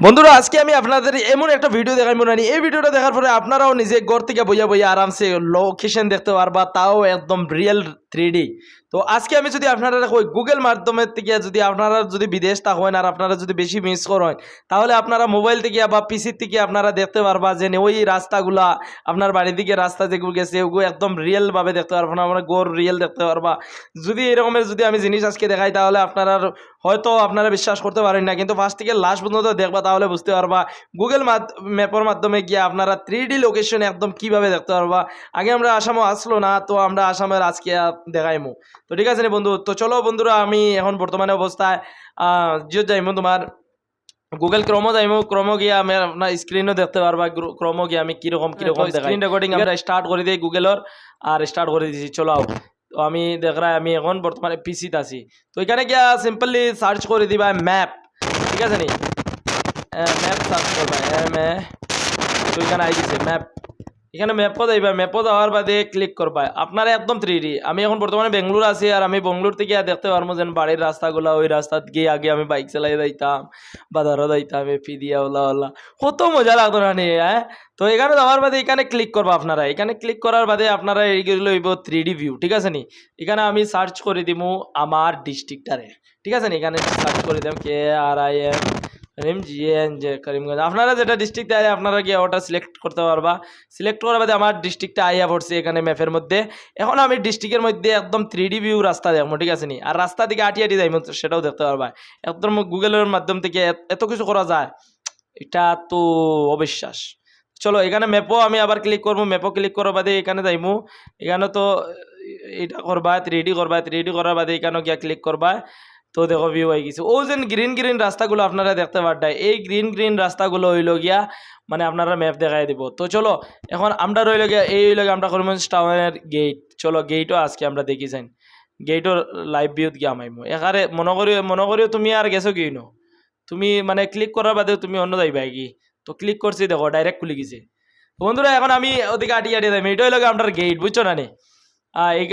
বন্ধুরা, আজকে আমি আপনাদের এমন একটা ভিডিও দেখাই, মনে হয়নি এই ভিডিওটা দেখার পরে আপনারাও নিজে ঘর থেকে বইয়া বইয়া আরামসে লোকেশন দেখতে পারবা, তাও একদম রিয়েল থ্রি তো আজকে আমি যদি আপনারা কই গুগল মাধ্যমের থেকে যদি আপনারা যদি বিদেশ থাকেন আর আপনারা যদি বেশি মিস করেন, তাহলে আপনারা মোবাইল থেকে বা পিসির থেকে আপনারা দেখতে পারবা যে ওই রাস্তাগুলা, আপনার বাড়ি দিকে রাস্তা যেগুলো গেছে, ওগুলো একদম রিয়েলভাবে দেখতে পারবা না, আমরা গোর রিয়েল দেখতে পারবা। যদি এরকমের যদি আমি জিনিস আজকে দেখাই, তাহলে আপনারা হয়তো আপনারা বিশ্বাস করতে পারেন না, কিন্তু ফার্স্ট থেকে লাস্ট পর্যন্ত দেখবা, তাহলে বুঝতে পারবা গুগল ম্যাপের মাধ্যমে গিয়ে আপনারা থ্রি ডি লোকেশন একদম কীভাবে দেখতে পারবা। আগে আমরা আসামও আসলো না, তো আমরা আসামের আজকে দেখাইমু। তো ঠিক আছে নি বন্ধু তো চলো বন্ধুরা আমি এখন বর্তমানে অবস্থায় জিও যাইমু তোমার গুগল ক্রমো যাইমু ক্রমো গিয়ে আমি আপনার স্ক্রিনও দেখতে পারবা ক্রমো গিয়ে আমি কীরকম কীরকম স্ক্রিন রেকর্ডিং আমরা স্টার্ট করে দিই গুগলের আর স্টার্ট করে দিয়েছি চলো। তো আমি দেখ আমি এখন বর্তমানে পিসিতে আছি। তো এখানে গিয়া সিম্পলি সার্চ করে দিবা ম্যাপ ঠিক আছে নি? ম্যাপ সার্চ করবা এম এ। তো এখানে আই দিছে ম্যাপ এখানে ম্যাপও যাইবা ম্যাপও যাওয়ার বাদে ক্লিক করবা। আপনারা একদম থ্রি ডি আমি এখন বর্তমানে বেঙ্গলোর আছি আর আমি বেঙ্গলোর থেকে দেখতে পারব যেন বাড়ির রাস্তাগুলো, ওই রাস্তাত গিয়ে আগে আমি বাইক চালাই যাইতাম, বাজারও যাইতাম এপি দিয়া ওলা ওলা কত মজা লাগতো না নিয়ে হ্যাঁ? তো এখানে যাওয়ার বাদে এখানে ক্লিক করবা আপনারা। এখানে ক্লিক করার বাদে আপনারা এইগুলো হইব থ্রি ডি ভিউ ঠিক আছে নি? এখানে আমি সার্চ করে দিমু আমার ডিস্ট্রিক্টটারে ঠিক আছে নি? এখানে সার্চ করে দিলাম K R I M Karimganj. আপনারা যেটা ডিস্ট্রিক্টে আয় আপনারা গিয়ে ওটা সিলেক্ট করতে পারবা। সিলেক্ট করার বাদে আমার ডিস্ট্রিক্টটা আইয়া পড়ছে এখানে ম্যাপের মধ্যে। এখন আমি ডিস্ট্রিক্টের মধ্যে একদম থ্রি ডি ভিউ রাস্তা দেখব, ঠিক আছে নি? আর রাস্তা দিকে আটি আটি যাইব, সেটাও দেখতে পারবা। একদম গুগলের মাধ্যম থেকে এত- এত কিছু করা যায়। এটা তো অবিশ্বাস। চলো, এখানে ম্যাপও আমি আবার ক্লিক করব। ম্যাপও ক্লিক করার বাদে এখানে যাইমু। এখানে তো এটা করবা থ্রি ডি করবা থ্রি ডি করার বাদে এখানে গিয়া ক্লিক করবা। তো দেখো ভিউ হয়ে গেছে। ও যেন গ্রিন গ্রিন রাস্তাগুলো আপনারা দেখতে পারটাই এই গ্রিন গ্রিন রাস্তাগুলো হইল গিয়া মানে আপনারা ম্যাপ দেখাই দিব। তো চলো, এখন আমরা রইল গিয়া, এই হইল গিয়া আমরা করিমগঞ্জ টাউনের গেট চলো গেটও আজকে আমরা দেখি যাই। গেটর লাইভ ভিউত গিয়া মাইমু এখানে মনে করি মনে করিও তুমি আর গেছো কি ন তুমি মানে ক্লিক করার বাদে তুমি অন্য যাইবা কি? তো ক্লিক করছি দেখো ডাইরেক্ট খুলে গেছে। বন্ধুরা, এখন আমি ওদিকে আটি আটি যাই। এটা হইল গিয়া আপনার গেট বুঝছ না নি?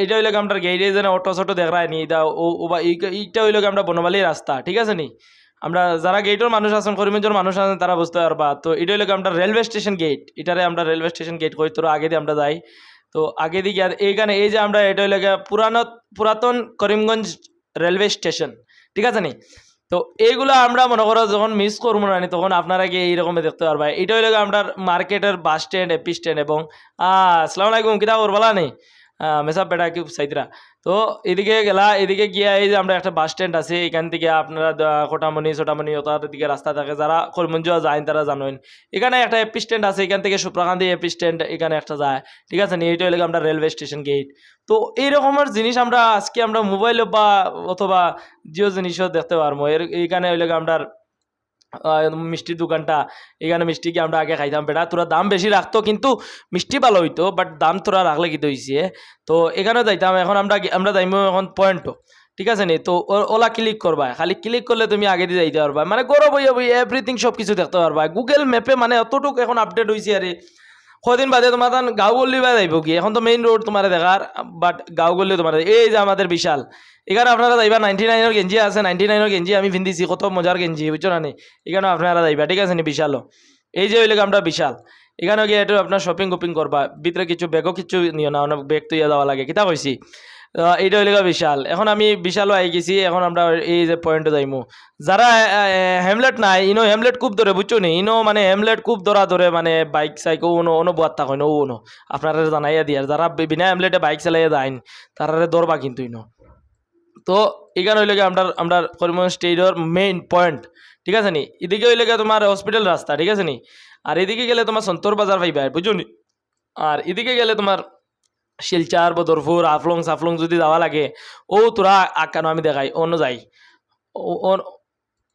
এটা হইল আমরা গেইটে যেন অটো সটো দেখ রায় নি এটা হইল আমরা বনমালীর রাস্তা ঠিক আছে নি? আমরা যারা গেটের মানুষ আছেন করিমগঞ্জের মানুষ আছেন তারা বুঝতে পারবা তো এটা হইল আমরা রেলওয়ে স্টেশন গেট এটারে আমরা রেলওয়ে স্টেশন গেট কই তোর আগে দিয়ে আমরা যাই তো আগে দিকে এইখানে এই যে আমরা এটা হইল পুরানো পুরাতন করিমগঞ্জ রেলওয়ে স্টেশন ঠিক আছে নি? তো এইগুলো আমরা মনে করো যখন মিস করব না তখন আপনারা গিয়ে এইরকম দেখতে পারবা। এটা হইল আমরা মার্কেটের বাস স্ট্যান্ড এপি স্ট্যান্ড এবং আসসালামু আলাইকুম, কিতা করবলা নেই মেসা পেটা কি সাইতরা তো এদিকে গেলা, এদিকে গিয়া এই যে আমরা একটা বাস স্ট্যান্ড আছে, এখান থেকে আপনারা কোটামণি ছোটামণি ওটার দিকে রাস্তা থাকে, যারা করিমগঞ্জ যায় তারা জানেন এখানে একটা এপি স্ট্যান্ড আছে, এখান থেকে সুপ্রাকান্তি এপি স্ট্যান্ড এখানে একটা যায়, ঠিক আছে? এইটা হলে আমরা রেলওয়ে স্টেশন গেট তো এই রকমের জিনিস আমরা আজকে আমরা মোবাইলে বা অথবা জিও জিনিসও দেখতে পারব। এর এইখানে হইলে আমরা মিষ্টির দোকানটা, এখানে মিষ্টি কি আমরা আগে খাইতাম? বেটা তোরা দাম বেশি রাখতো কিন্তু মিষ্টি ভালো হইতো বাট দাম তোরা রাখলে কিন্তু হইছে? তো এখানেও যাইতাম, এখন আমরা আমরা যাইব এখন পয়েন্টও ঠিক আছে নি? তো ওলা ক্লিক করবা, খালি ক্লিক করলে তুমি আগে দিয়ে যাইতে পারবা। মানে গরম হইয়া বই এভরিথিং সব কিছু দেখতে পারবা। গুগল ম্যাপে মানে অতটুকু এখন আপডেট হয়েছে আরে। কদিন বাদে তোমার তান গাঁও গল্লি বা যাইব কি? এখন তো মেইন রোড তোমার দেখার বাট গাঁও গল্লি তোমার এই যে আমাদের বিশাল। এখানে আপনারা যাইবা নাইনটি নাইনের গেঞ্জি আছে নাইনটি নাইনের গেঞ্জি আমি ভিন্দিছি কত মজার গেঞ্জি বুঝছ না নি এখানে আপনারা যাইবা ঠিক আছে নি বিশালও এই যে হইলে আমরা বিশাল। এখানে গিয়ে একটু আপনার শপিং কপিং করবা ভিতরে কিছু ব্যাগও কিছু নিও না অনেক ব্যাগ তুইয়া দেওয়া লাগে। কিতা কইছি এইটা হইলে বিশাল। এখন আমি বিশালও আই গেছি, এখন আমরা এই যে পয়েন্টে যাইমু যারা হেমলেট নাই, ইনো হেমলেট খুব ধরে বুঝছ নি? ইনো মানে হেমলেট খুব ধরা ধরে মানে বাইক সাইক ওনো ওনো বোয়ার থাকো নো ওনো আপনারা জানাইয়া দিয়ার যারা বিনা হেমলেটে বাইক চালাইয়া যাইন তারা ধরবা কিন্তু ইনো। তো এখানে হইলে আমরা আমরা করিমগঞ্জ স্টেটের মেইন পয়েন্ট ঠিক আছে নি? এদিকে হইলে তোমার হসপিটাল রাস্তা ঠিক আছে নি? আর এদিকে গেলে তোমার সন্তর বাজার পাইবা বুঝছ নি? আর এদিকে গেলে তোমার শিলচার বদরপুর আফলং সাফলং যদি যাওয়া লাগে ও তোরা আকানো আমি দেখাই, অন্য যাই।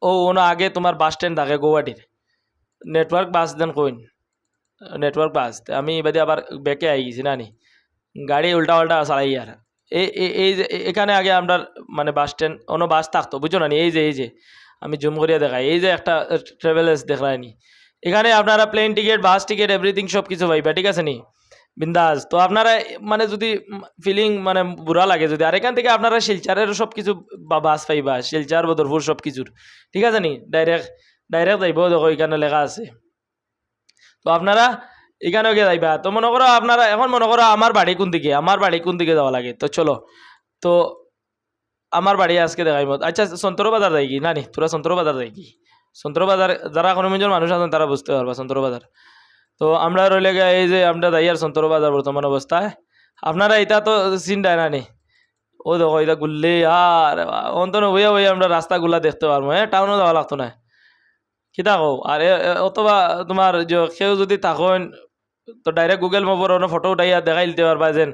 ও অন্য আগে তোমার বাস স্ট্যান্ড থাকে গৌহাটির নেটওয়ার্ক বাস দেন কইন। নেটওয়ার্ক বাস আমি এবারে আবার বেঁকে আই গেছি না নি? গাড়ি উল্টা উল্টা চালাই আর এই যে এখানে আগে আমরা মানে বাস স্ট্যান্ড অন্য বাস থাকতো বুঝছ না নি? এই যে এই যে, আমি জুম করিয়া দেখাই। এই যে একটা ট্রাভেলার্স দেখায় নি। এখানে আপনারা plane ticket bus ticket everything সব কিছু পাইবা, ঠিক আছে নি? বিন্দাস। তো আপনারা মানে যদি ফিলিং মানে বুড়া লাগে, যদি আর এখান থেকে আপনারা শিলচারের সব কিছু বাস পাইবা শিলচার বদরপুর সব কিছুর ঠিক আছে নি? ডাইরেক্ট ডাইরেক্ট যাইব, দেখো এখানে লেখা আছে। তো আপনারা এখানেও গিয়ে যাইবা। তো মনে করো আপনারা, এখন মনে করো আমার বাড়ি কোন দিকে আমার বাড়ি কোন দিকে যাওয়া লাগে? তো চলো। তো আমার বাড়ি আজকে দেখাইব আচ্ছা সন্তর বাজার যাই কি? নানি তোরা সন্তর বাজার যাই কি? সন্তর বাজার যারা কর্মীজন মানুষ আছেন তারা বুঝতে পারবা সন্তর বাজার তো আমরা রইলে এই যে আমরা যাই আর সন্তর বাজার বর্তমান অবস্থায়। আপনারা এটা তো চিন্তায় নানি ও দেখো এটা গুললে, আর অন্তন হইয়া হইয়া আমরা রাস্তাগুলা দেখতে পারব হ্যাঁ টাউনও যাওয়া লাগতো না। কি থাকো আর অথবা তোমার কেউ যদি থাকেন তো ডাইরেক্ট গুগল ম্যাপের অন্য ফটো উঠাইয়া দেখাই দিতে পারবা যেন,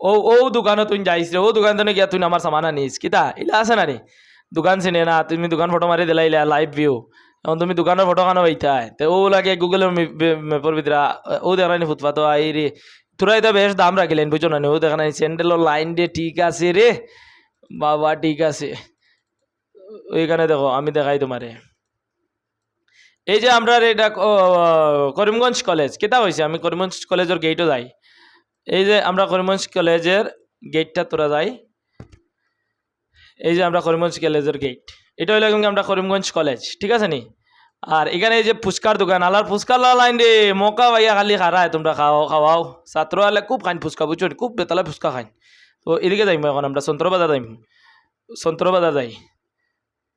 ও ও দোকানে তুই যাইছিলে ও দোকান তো গিয়া তুই আমার সামান আনিস কিতা ইলা আছে না রে দোকান চিনে না, তুমি দোকান ফটো মারি দিলা ইলা লাইভ ভিউ এখন তুমি দোকানের ফটো খানো পাইতাই তো ও লাগে গুগলের ম্যাপের ভিতরে ও দেখা দেখানি ফুটপাত আই রে তোরা এটা বেশ দাম রাখিলেন বুঝছ না ও দেখা নাই স্যান্ডেলের লাইন দিয়ে ঠিক আছে রে বাবা, ঠিক আছে। ওইখানে দেখো, আমি দেখাই তোমারে এই যে আমরা এটা করিমগঞ্জ কলেজ কেটা হয়েছে আমি করিমগঞ্জ কলেজের গেটও যাই। এই যে আমরা করিমগঞ্জ কলেজের গেটটা তোরা যাই। এই যে আমরা করিমগঞ্জ কলেজের গেট এটা হইল কিন্তু আমরা করিমগঞ্জ কলেজ ঠিক আছে নি? আর এখানে এই যে ফুচকার দোকান, আলার ফুচকার লাইন রে, মকা ভাইয়া খালি খারায়, তোমরা খাও, খাওয়াও। ছাত্র আলে খুব খাইন ফুচকা, বুঝছ? খুব বেতালে ফুচকা খাইন। তো এদিকে যাইম এখন, আমরা সন্তর বাজার যাইম। সন্তর বাজার যাই।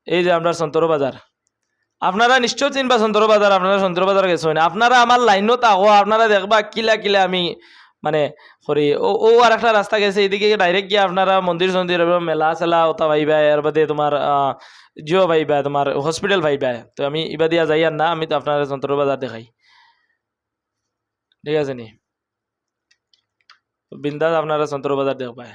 এই যে আমরা সন্তর বাজার। আপনারা নিশ্চয় চিনবা সন্তর বাজার, আপনারা সন্তর বাজার গেছেন আপনারা আমার লাইনত আহো, আপনারা দেখবা কিলা কিলা আমি মানে করি ও ও আর একটা রাস্তা গেছে এদিকে ডাইরেক্ট গিয়ে আপনারা মন্দির সন্দির মেলা চেলা ওটা ভাইবা এর বাদে তোমার জিও ভাইবা তোমার হসপিটাল ভাইবা তো আমি ইবা দিয়া যাই আর না আমি তো আপনার সন্তর বাজার দেখাই। ঠিক আছে নি? বিন্দাস আপনারা সন্তর বাজার দেখবা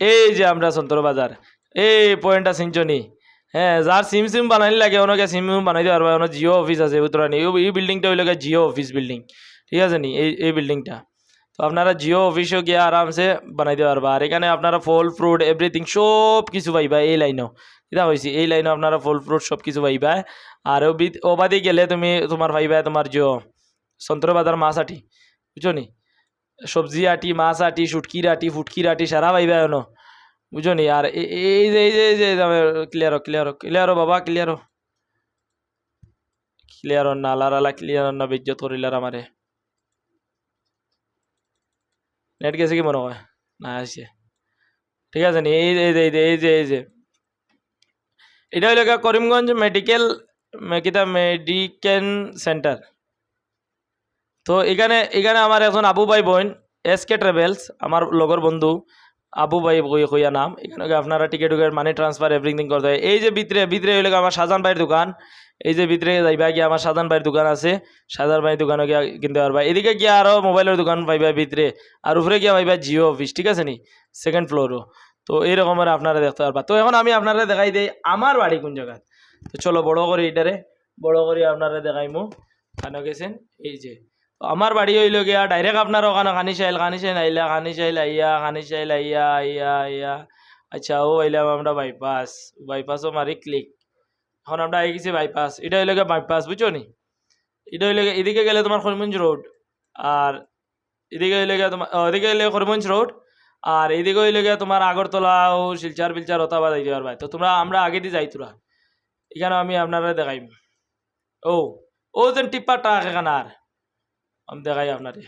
এই যে আমরা সন্তর বাজার এই পয়েন্টটা সিঞ্চনি হ্যাঁ যার সিম সিম বানাইলে লাগে, ওনাকে সিম সিম বানাই দিতে পারবা ওনার জিও অফিস আছে উত্তরানি এই- এই বিল্ডিংটা হইলে জিও অফিস বিল্ডিং ঠিক আছে নি? এই এই বিল্ডিংটা তো আপনারা জিও অফিসও গিয়ে আরামসে বানাই দিতে পারবা আর এখানে আপনারা ফল ফ্রুট এভরিথিং সব কিছু পাইবা, এই লাইনও এটা হয়েছে এই লাইনও আপনারা ফল ফ্রুট সব কিছু পাইবা। আর ও বিদ- গেলে তুমি, তোমার পাইবা তোমার জিও সন্তর বাজার মাছ আটি, বুঝছ নি? সবজি আটি, মাছ আটি, শুটকির আটি, ফুটকির আটি, সারা পাইবা এনো। বুঝো নি আর এই যে এই যে এই যে ক্লিয়ার ক্লিয়ার ক্লিয়ার বাবা ক্লিয়ার ক্লিয়ার না লারালা ক্লিয়ার না, বেজ্জত করিলার আমারে। নেট গেছে কি মনে হয়? না, আসছে। ঠিক আছে নি? এই যে এই যে এই যে এই যে এটা হইল করিমগঞ্জ মেডিকেল কিতা মেডিকেল সেন্টার তো এখানে এখানে আমার এখন আবু ভাই বোন এস কে ট্রাভেলস আমার লগর বন্ধু। আবু ভাই কই কইয়া নাম। এখানে আপনারা টিকিট উকেট মানি ট্রান্সফার এভরিথিং করতে হয়। এই যে ভিতরে ভিতরে হইলে আমার শাহজাহান ভাইয়ের দোকান। এই যে ভিতরে যাইবা গিয়ে আমার শাহজাহান ভাইয়ের দোকান আছে। শাহজাহান ভাইয়ের দোকানে গিয়ে কিনতে পারবা এদিকে গিয়ে আরও মোবাইলের দোকান পাইবা ভিতরে। আর উপরে গিয়ে পাইবা জিও অফিস ঠিক আছে নি? সেকেন্ড ফ্লোরও তো এইরকমের আপনারা দেখতে পারবা। তো এখন আমি আপনারা দেখাই দিই আমার বাড়ি কোন জায়গায়। তো চলো বড় করে এটারে বড় করে আপনারা দেখাইমু। কেন গেছেন? এই যে। আমার বাড়ি হইল গিয়া ডাইরেক্ট আপনার ওখানে খানি চাইল খানি চাইল আইলা খানি চাইল আইয়া খানি চাইল আইয়া আইয়া আইয়া আচ্ছা ও আইলাম আমরা বাইপাস বাইপাসও মারি ক্লিক এখন আমরা আই গেছি বাইপাস এটা হইলে গিয়ে বাইপাস বুঝছ নি? এটা হইলে এদিকে গেলে তোমার করিমগঞ্জ রোড আর এদিকে হইলে গিয়া তোমার এদিকে হইলে করিমগঞ্জ রোড আর এদিকে হইলে গিয়া তোমার আগরতলা ও শিলচার বিলচার ওতা বা যাইতে পারবা তো তোমরা, আমরা আগে দিয়ে যাই তোরা। এখানে আমি আপনারা দেখাইম। ও ও যেন টিপ্পা টাক এখানে আর আমি দেখাই আপনারে।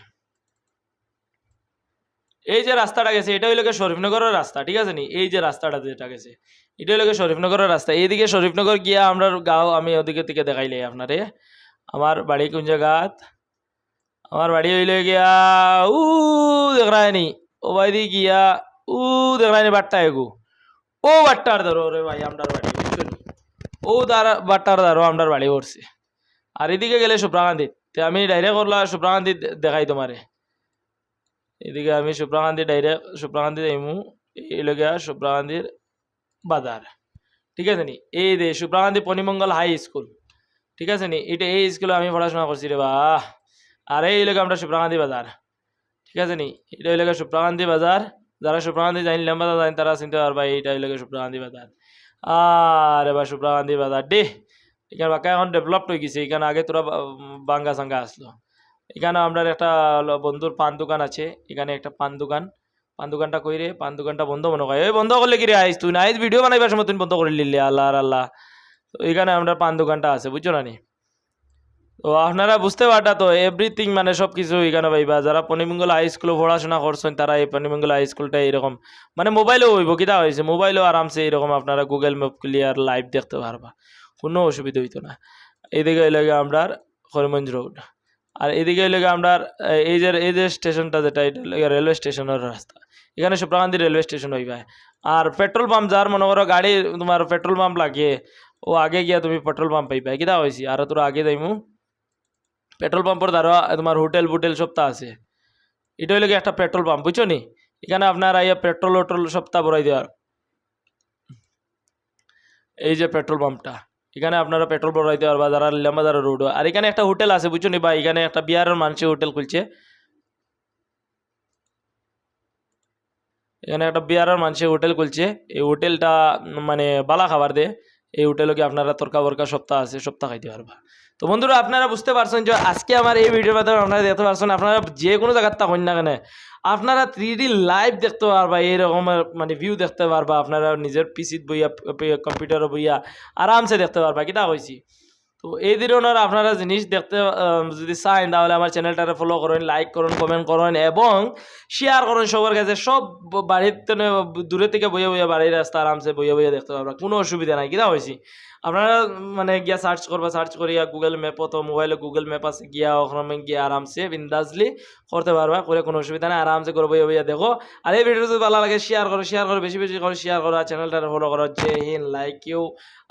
এই যে রাস্তাটা গেছে, এটা হইল শরীফনগরের রাস্তা, ঠিক আছে নি? এই যে রাস্তাটা যেটা গেছে, এটা হইল শরীফনগরের রাস্তা। এইদিকে শরীফনগর গিয়া আমরা গাঁও, আমি ওদিকে থেকে দেখাইলে আপনারে। আমার বাড়ি কোন জায়গাত আমার বাড়ি হইলে গিয়া, উ দেখরায়নি ও বাইদি গিয়া, উ দেখরায়নি বাট্টা এগু। ও বাট্টার ধরো রে ভাই, আমরার বাড়ি ও তার বাট্টার ধরো আমরার বাড়ি পড়ছে। আর এদিকে গেলে সুপ্রাকান্তিত তে আমি ডাইরেক্ট করলা সুপ্রাকান্তিত দেখাই তোমারে। এদিকে আমি সুপ্রাকান্তি ডাইরেক্ট সুপ্রাকান্তি যাইমু এই লগিয়া সুপ্রাকান্তির বাজার। ঠিক আছে নি? এই দে সুপ্রাকান্তি পনিমঙ্গল হাই স্কুল। ঠিক আছে নি? এটা এই স্কুলে আমি পড়াশোনা করছি রে বাহ। আর এই লোক আমরা সুপ্রাকান্তি বাজার। ঠিক আছে নি? এটা হইলে সুপ্রাকান্তি বাজার। যারা সুপ্রাকান্তি জানি লম্বা জানি তারা চিনতে পারবা এইটা হইলে সুপ্রাকান্তি বাজার। আর এবার সুপ্রাকান্তি বাজার ডে এখানে বাঁকা এখন ডেভেলপড হয়ে গেছে এখানে আগে তোরা বাঙ্গা সাঙ্গা আসলো। এখানে আমরা একটা বন্ধুর পান দোকান আছে এখানে একটা পান দোকান। পান দোকানটা কই রে? পান দোকানটা বন্ধ মনে হয় এই বন্ধ করলে কি রে আইস তুই? না আইস ভিডিও বানাইবার সময় তুই বন্ধ করে লিলে আল্লাহ, আর আল্লাহ। তো এখানে আমরা পান দোকানটা আছে, বুঝছ না নি? তো আপনারা বুঝতে পারটা তো এভরিথিং মানে সব কিছু এখানে পাইবা যারা পনিমঙ্গল হাই স্কুলে পড়াশোনা করছেন, তারা এই পনিমঙ্গল হাই স্কুলটা এরকম। মানে মোবাইলেও হইব, কিতা হয়েছে মোবাইলেও আরামসে এরকম আপনারা গুগল ম্যাপ ক্লিয়ার লাইভ দেখতে পারবা। কোনো অসুবিধা হইতো না। এইদিকে এলাকা আমরা হরিমঞ্জ রোড। আর এদিকে এলাকা আমরা এই যে এই যে স্টেশনটা যেটা, এটা রেলওয়ে স্টেশনের রাস্তা। এখানে সুপ্রাকান্তি রেলওয়ে স্টেশন হইবা। আর পেট্রোল পাম্প যার মনে করো গাড়ি তোমার পেট্রোল পাম্প লাগে ও আগে গিয়া তুমি পেট্রোল পাম্প পাইবা। কিতা হয়েছি আর তোর আগে যাইমু। পেট্রোল পাম্পের দ্বারা তোমার হোটেল ফুটেল সপ্তাহ আছে। এটা হইলে একটা পেট্রোল পাম্প, বুঝছ নি? এখানে আপনার আইয়া পেট্রোল, ওট্রোল সপ্তাহ ভরাই দেওয়ার। এই যে পেট্রোল পাম্পটা। এখানে আপনারা পেট্রোল ভরাইতে পারবা, যারা লেম্বাজার রোড আর এখানে একটা হোটেল আছে, বুঝছ নি বা এখানে একটা বিহারের মানুষের হোটেল খুলছে। এখানে একটা বিহারের মানুষের হোটেল খুলছে। এই হোটেলটা মানে বালা খাবার দে। এই হোটেলে কি আপনারা তরকা বরকা সপ্তাহ আছে, সপ্তাহ খাইতে পারবা। তো বন্ধুরা, আপনারা বুঝতে পারছেন যে আজকে আমার এই ভিডিওর মাধ্যমে আপনারা দেখতে পারছেন, আপনারা যে কোনো জায়গার তা না কেন, আপনারা থ্রি লাইভ দেখতে পারবা এইরকম মানে ভিউ দেখতে পারবা, আপনারা নিজের পিসিত বইয়া কম্পিউটারে বইয়া আরামসে দেখতে পারবা কিতা কইছি তো এই ধরনের আপনারা জিনিস দেখতে যদি চান তাহলে আমার চ্যানেলটারে ফলো করেন লাইক করুন কমেন্ট করেন, এবং শেয়ার করেন সবার কাছে, সব বাড়ির দূরে থেকে বইয়ে বইয়ে বাড়ির রাস্তা আরামসে বইয়ে বইয়ে দেখতে পারবা, কোনো অসুবিধা নাই কিনা হয়েছি আপনারা মানে গিয়া সার্চ করবা সার্চ করিয়া গুগল ম্যাপও তো মোবাইলে গুগল ম্যাপ আছে, গিয়া ওখানে গিয়া আরামসে বিন্দাসলি করতে পারবা, করে কোনো অসুবিধা নাই, আরামসে করে বইয়ে দেখো। আর এই ভিডিও যদি ভালো লাগে শেয়ার করো শেয়ার করো, বেশি বেশি করে শেয়ার করো চ্যানেলটা ফলো করো, জয় হিন্দ লাইক ইউ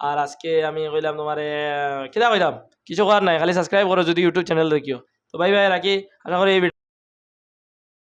আর আজকে আমি কইলাম তোমারে কিনা কইলাম, কিছু করার নাই, খালি সাবস্ক্রাইব করো, যদি ইউটিউব চ্যানেল দেখিও। তো বাই বাই রাখি। আশা করি এই